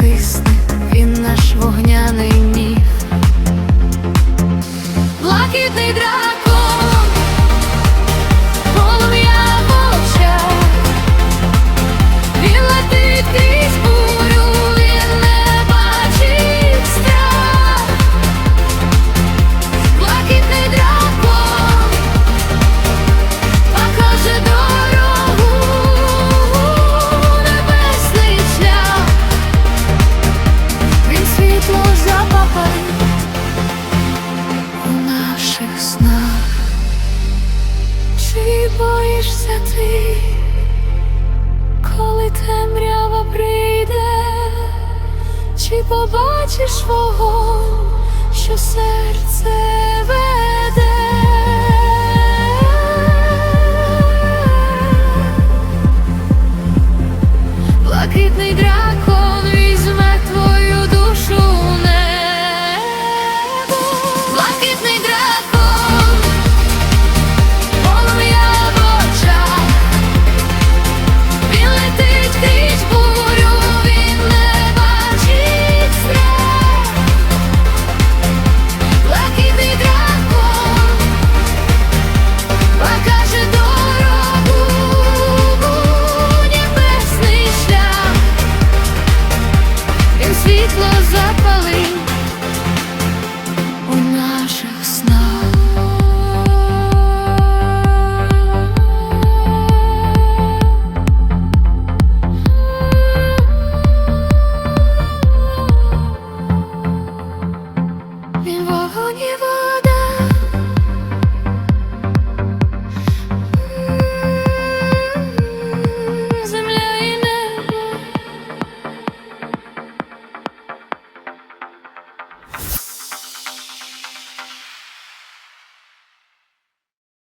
захисник, він наш вогняний міг, блакитний драк. Залишишся ти, коли темрява прийде, чи побачиш вогонь, що серце веде?